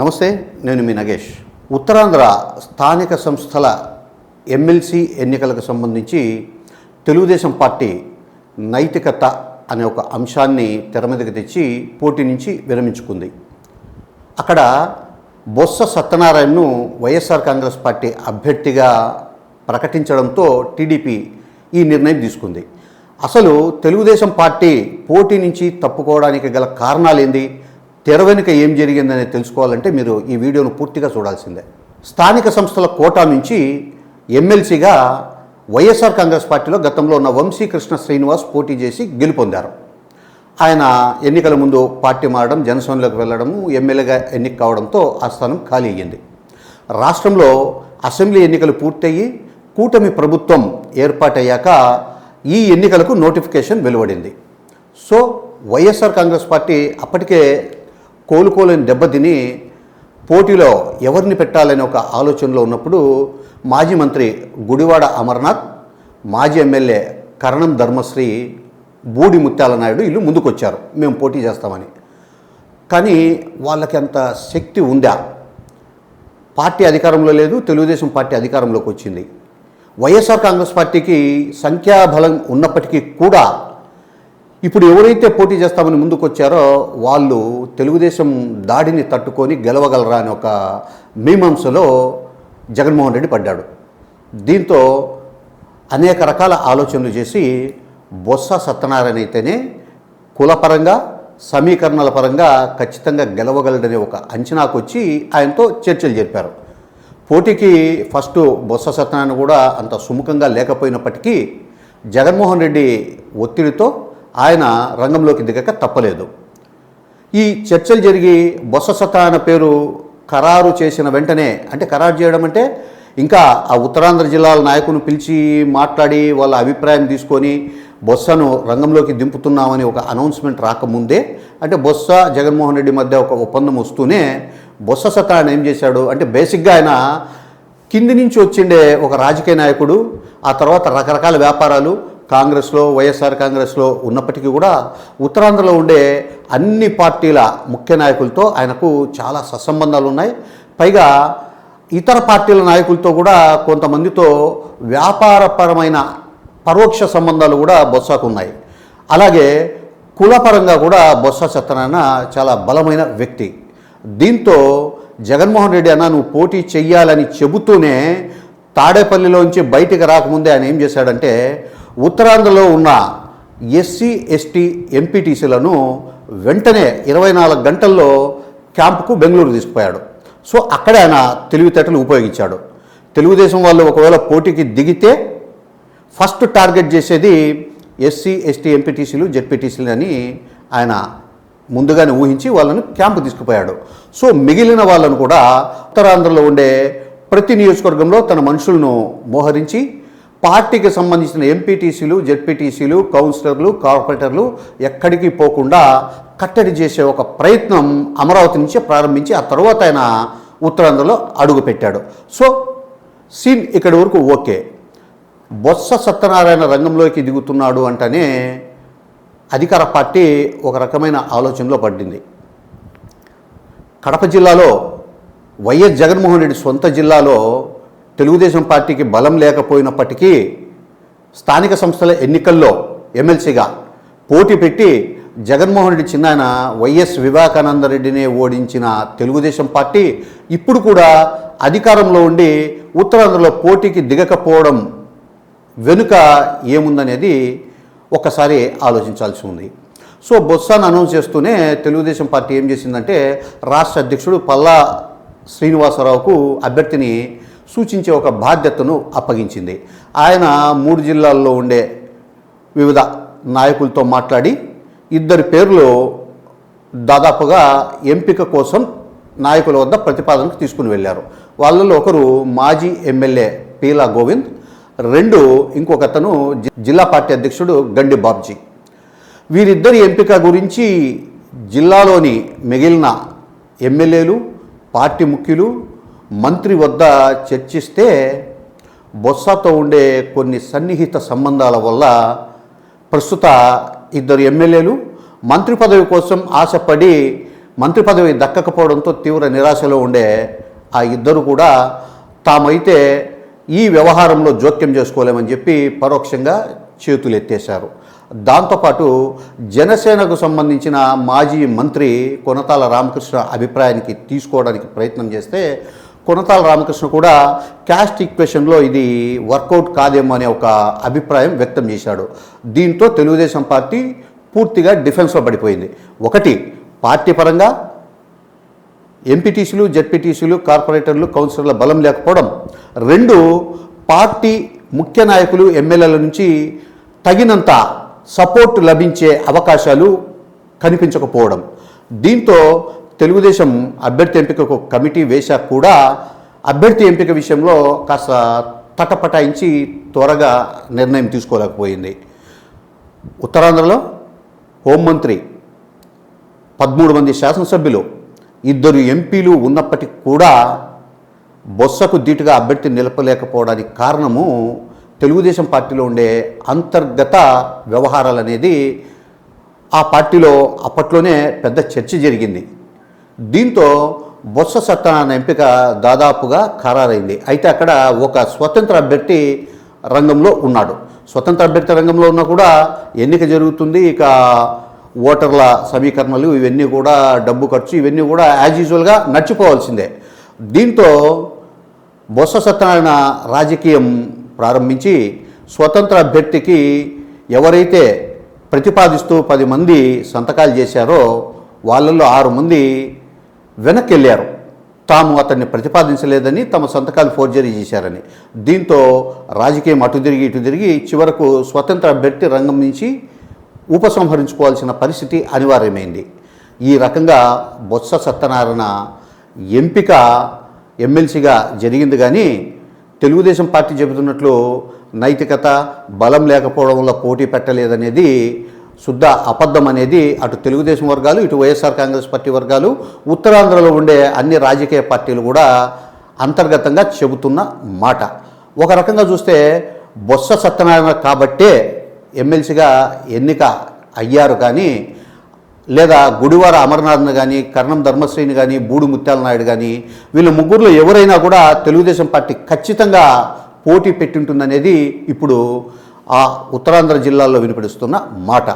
నమస్తే నేను మీ నగేష్. ఉత్తరాంధ్ర స్థానిక సంస్థల ఎమ్మెల్సీ ఎన్నికలకు సంబంధించి తెలుగుదేశం పార్టీ నైతికత అనే ఒక అంశాన్ని తెర మీదకి తెచ్చి పోటీ నుంచి విరమించుకుంది. అక్కడ బొత్స సత్యనారాయణను వైఎస్ఆర్ కాంగ్రెస్ పార్టీ అభ్యర్థిగా ప్రకటించడంతో టీడీపీ ఈ నిర్ణయం తీసుకుంది. అసలు తెలుగుదేశం పార్టీ పోటీ నుంచి తప్పుకోవడానికి గల కారణాలు ఏంది తెర వెనుక ఏం జరిగిందని తెలుసుకోవాలంటే మీరు ఈ వీడియోను పూర్తిగా చూడాల్సిందే. స్థానిక సంస్థల కోటా నుంచి ఎమ్మెల్సీగా వైఎస్ఆర్ కాంగ్రెస్ పార్టీలో గతంలో ఉన్న వంశీకృష్ణ శ్రీనివాస్ పోటీ చేసి గెలుపొందారు. ఆయన ఎన్నికల ముందు పార్టీ మారడం జనసేనలోకి వెళ్ళడము ఎమ్మెల్యేగా ఎన్నిక కావడంతో ఆ స్థానం ఖాళీ అయ్యింది. రాష్ట్రంలో అసెంబ్లీ ఎన్నికలు పూర్తయ్యి కూటమి ప్రభుత్వం ఏర్పాటయ్యాక ఈ ఎన్నికలకు నోటిఫికేషన్ వెలువడింది. సో వైఎస్ఆర్ కాంగ్రెస్ పార్టీ అప్పటికే కోలుకోలేని దెబ్బతిని పోటీలో ఎవరిని పెట్టాలనే ఒక ఆలోచనలో ఉన్నప్పుడు మాజీ మంత్రి గుడివాడ అమర్నాథ్ మాజీ ఎమ్మెల్యే కరణం ధర్మశ్రీ బూడి ముత్యాల నాయుడు ఇల్లు ముందుకొచ్చారు. మేము పోటీ చేస్తామని. కానీ వాళ్ళకి అంత శక్తి ఉందా? పార్టీ అధికారంలో లేదు తెలుగుదేశం పార్టీ అధికారంలోకి వచ్చింది. వైఎస్ఆర్ కాంగ్రెస్ పార్టీకి సంఖ్యాబలం ఉన్నప్పటికీ కూడా ఇప్పుడు ఎవరైతే పోటీ చేస్తామని ముందుకొచ్చారో వాళ్ళు తెలుగుదేశం దాడిని తట్టుకొని గెలవగలరా అని ఒక మీమాంసలో జగన్మోహన్ రెడ్డి పడ్డాడు. దీంతో అనేక రకాల ఆలోచనలు చేసి బొత్స సత్యనారాయణ అయితేనే కులపరంగా సమీకరణల పరంగా ఖచ్చితంగా గెలవగలడనే ఒక అంచనాకు వచ్చి ఆయనతో చర్చలు జరిపారు. పోటీకి ఫస్ట్ బొత్స సత్యనారాయణ కూడా అంత సుముఖంగా లేకపోయినప్పటికీ జగన్మోహన్ రెడ్డి ఒత్తిడితో ఆయన రంగంలోకి దిగక తప్పలేదు. ఈ చర్చలు జరిగి బొత్స సత్యనారాయణ పేరు ఖరారు చేసిన వెంటనే అంటే ఖరారు చేయడం అంటే ఇంకా ఆ ఉత్తరాంధ్ర జిల్లాల నాయకుని పిలిచి మాట్లాడి వాళ్ళ అభిప్రాయం తీసుకొని బొత్సను రంగంలోకి దింపుతున్నామని ఒక అనౌన్స్మెంట్ రాకముందే అంటే బొత్స జగన్మోహన్ రెడ్డి మధ్య ఒక ఒప్పందం వస్తూనే బొత్స సత్యనారాయణ ఏం చేశాడు అంటే బేసిక్గా ఆయన కింది నుంచి వచ్చిండే ఒక రాజకీయ నాయకుడు ఆ తర్వాత రకరకాల వ్యాపారాలు కాంగ్రెస్లో వైఎస్ఆర్ కాంగ్రెస్లో ఉన్నప్పటికీ కూడా ఉత్తరాంధ్రలో ఉండే అన్ని పార్టీల ముఖ్య నాయకులతో ఆయనకు చాలా సత్సంబంధాలు ఉన్నాయి. పైగా ఇతర పార్టీల నాయకులతో కూడా కొంతమందితో వ్యాపారపరమైన పరోక్ష సంబంధాలు కూడా బొత్సకు ఉన్నాయి. అలాగే కులపరంగా కూడా బొత్స సత్యనారాయణ చాలా బలమైన వ్యక్తి. దీంతో జగన్మోహన్ రెడ్డి అన్న నువ్వు పోటీ చెయ్యాలని చెబుతూనే తాడేపల్లిలోంచి బయటికి రాకముందే ఆయన ఏం చేశాడంటే ఉత్తరాంధ్రలో ఉన్న ఎస్సీ ఎస్టీ ఎంపీటీసీలను వెంటనే ఇరవై నాలుగు గంటల్లో క్యాంపుకు బెంగళూరు తీసుకుపోయాడు. సో అక్కడే ఆయన తెలివితేటలు ఉపయోగించాడు. తెలుగుదేశం వాళ్ళు ఒకవేళ పోటీకి దిగితే ఫస్ట్ టార్గెట్ చేసేది ఎస్సీ ఎస్టీ ఎంపీటీసీలు జెడ్పీటీసీలు అని ఆయన ముందుగానే ఊహించి వాళ్ళను క్యాంపు తీసుకుపోయాడు. సో మిగిలిన వాళ్ళను కూడా ఉత్తరాంధ్రలో ఉండే ప్రతి నియోజకవర్గంలో తన మనుషులను మోహరించి పార్టీకి సంబంధించిన ఎంపీటీసీలు జెడ్పీటీసీలు కౌన్సిలర్లు కార్పొరేటర్లు ఎక్కడికి పోకుండా కట్టడి చేసే ఒక ప్రయత్నం అమరావతి నుంచే ప్రారంభించి ఆ తర్వాత ఆయన ఉత్తరాంధ్రలో అడుగుపెట్టాడు. సో సీన్ ఇక్కడి వరకు ఓకే. బొత్స సత్యనారాయణ రంగంలోకి దిగుతున్నాడు అంటేనే అధికార పార్టీ ఒక రకమైన ఆలోచనలో పడింది. కడప జిల్లాలో వైఎస్ జగన్మోహన్ రెడ్డి సొంత జిల్లాలో తెలుగుదేశం పార్టీకి బలం లేకపోయినప్పటికీ స్థానిక సంస్థల ఎన్నికల్లో ఎమ్మెల్సీగా పోటీ పెట్టి జగన్మోహన్ రెడ్డి చిన్నాయన వైఎస్ వివేకానంద రెడ్డినే ఓడించిన తెలుగుదేశం పార్టీ ఇప్పుడు కూడా అధికారంలో ఉండి ఉత్తరాంధ్రలో పోటీకి దిగకపోవడం వెనుక ఏముందనేది ఒకసారి ఆలోచించాల్సి ఉంది. సో బొత్సాను అనౌన్స్ చేస్తూనే తెలుగుదేశం పార్టీ ఏం చేసిందంటే రాష్ట్ర అధ్యక్షుడు పల్లా శ్రీనివాసరావుకు అభ్యర్థిని సూచించే ఒక బాధ్యతను అప్పగించింది. ఆయన మూడు జిల్లాల్లో ఉండే వివిధ నాయకులతో మాట్లాడి ఇద్దరి పేర్లు దాదాపుగా ఎంపిక కోసం నాయకుల వద్ద ప్రతిపాదనకు తీసుకుని వెళ్ళారు. వాళ్ళలో ఒకరు మాజీ ఎమ్మెల్యే పీలా గోవింద్ రెండు ఇంకొకతను జి- జిల్లా పార్టీ అధ్యక్షుడు గండి బాబ్జీ. వీరిద్దరి ఎంపిక గురించి జిల్లాలోని మిగిలిన ఎమ్మెల్యేలు పార్టీ ముఖ్యులు మంత్రి వద్ద చర్చిస్తే బొత్సతో ఉండే కొన్ని సన్నిహిత సంబంధాల వల్ల ప్రస్తుత ఇద్దరు ఎమ్మెల్యేలు మంత్రి పదవి కోసం ఆశపడి మంత్రి పదవి దక్కకపోవడంతో తీవ్ర నిరాశలో ఉండే ఆ ఇద్దరు కూడా తామైతే ఈ వ్యవహారంలో జోక్యం చేసుకోలేమని చెప్పి పరోక్షంగా చేతులు ఎత్తేశారు దాంతోపాటు జనసేనకు సంబంధించిన మాజీ మంత్రి కొనతాల రామకృష్ణ అభిప్రాయానికి తీసుకోవడానికి ప్రయత్నం చేస్తే కొనతాల రామకృష్ణ కూడా క్యాస్ట్ ఈక్వేషన్లో ఇది వర్కౌట్ కాదేమో అనే ఒక అభిప్రాయం వ్యక్తం చేశాడు. దీంతో తెలుగుదేశం పార్టీ పూర్తిగా డిఫెన్స్లో పడిపోయింది. ఒకటి పార్టీ పరంగా ఎంపీటీసీలు జెడ్పీటీసీలు కార్పొరేటర్లు కౌన్సిలర్ల బలం లేకపోవడం. రెండు పార్టీ ముఖ్య నాయకులు ఎమ్మెల్యేల నుంచి తగినంత సపోర్ట్ లభించే అవకాశాలు కనిపించకపోవడం. దీంతో తెలుగుదేశం అభ్యర్థి ఎంపికకు కమిటీ వేశాక కూడా అభ్యర్థి ఎంపిక విషయంలో కాస్త తటపటాయించి త్వరగా నిర్ణయం తీసుకోలేకపోయింది. ఉత్తరాంధ్రలో హోంమంత్రి పదమూడు మంది శాసనసభ్యులు ఇద్దరు ఎంపీలు ఉన్నప్పటికీ కూడా బొత్సకు ధీటుగా అభ్యర్థి నిలపలేకపోవడానికి కారణము తెలుగుదేశం పార్టీలో ఉండే అంతర్గత వ్యవహారాలు అనేది ఆ పార్టీలో అప్పట్లోనే పెద్ద చర్చ జరిగింది. దీంతో బొత్స సత్యనారాయణ ఎంపిక దాదాపుగా ఖరారైంది. అయితే అక్కడ ఒక స్వతంత్ర అభ్యర్థి రంగంలో ఉన్నాడు. స్వతంత్ర అభ్యర్థి రంగంలో ఉన్నా కూడా ఎన్నిక జరుగుతుంది. ఇక ఓటర్ల సమీకరణలు ఇవన్నీ కూడా డబ్బు ఖర్చు ఇవన్నీ కూడా యాజ్ యూజువల్గా నడిచిపోవాల్సిందే. దీంతో బొత్స సత్యనారాయణ రాజకీయం ప్రారంభించి స్వతంత్ర అభ్యర్థికి ఎవరైతే ప్రతిపాదిస్తూ పది మంది సంతకాలు చేశారో వాళ్ళల్లో ఆరు మంది వెనక్కి వెళ్ళారు తాము అతన్ని ప్రతిపాదించలేదని తమ సంతకాలు ఫోర్జరీ చేశారని. దీంతో రాజకీయం అటు తిరిగి ఇటు తిరిగి చివరకు స్వతంత్ర అభ్యర్థి రంగం నుంచి ఉపసంహరించుకోవాల్సిన పరిస్థితి అనివార్యమైంది. ఈ రకంగా బొత్స సత్యనారాయణ ఎంపిక ఎమ్మెల్సీగా జరిగింది కానీ తెలుగుదేశం పార్టీ చెబుతున్నట్లు నైతికత బలం లేకపోవడం వల్ల పోటీ పెట్టలేదనేది శుద్ధ అబద్ధం అనేది అటు తెలుగుదేశం వర్గాలు ఇటు వైఎస్ఆర్ కాంగ్రెస్ పార్టీ వర్గాలు ఉత్తరాంధ్రలో ఉండే అన్ని రాజకీయ పార్టీలు కూడా అంతర్గతంగా చెబుతున్న మాట. ఒక రకంగా చూస్తే బొత్స సత్యనారాయణ కాబట్టే ఎమ్మెల్సీగా ఎన్నిక అయ్యారు కానీ లేదా గుడివార అమర్నాథ్ని కానీ కర్ణం ధర్మశ్రీని కానీ బూడి ముత్యాల నాయుడు కానీ వీళ్ళ ముగ్గురులో ఎవరైనా కూడా తెలుగుదేశం పార్టీ ఖచ్చితంగా పోటీ పెట్టింటుందనేది ఇప్పుడు ఆ ఉత్తరాంధ్ర జిల్లాల్లో వినిపిస్తున్న మాట.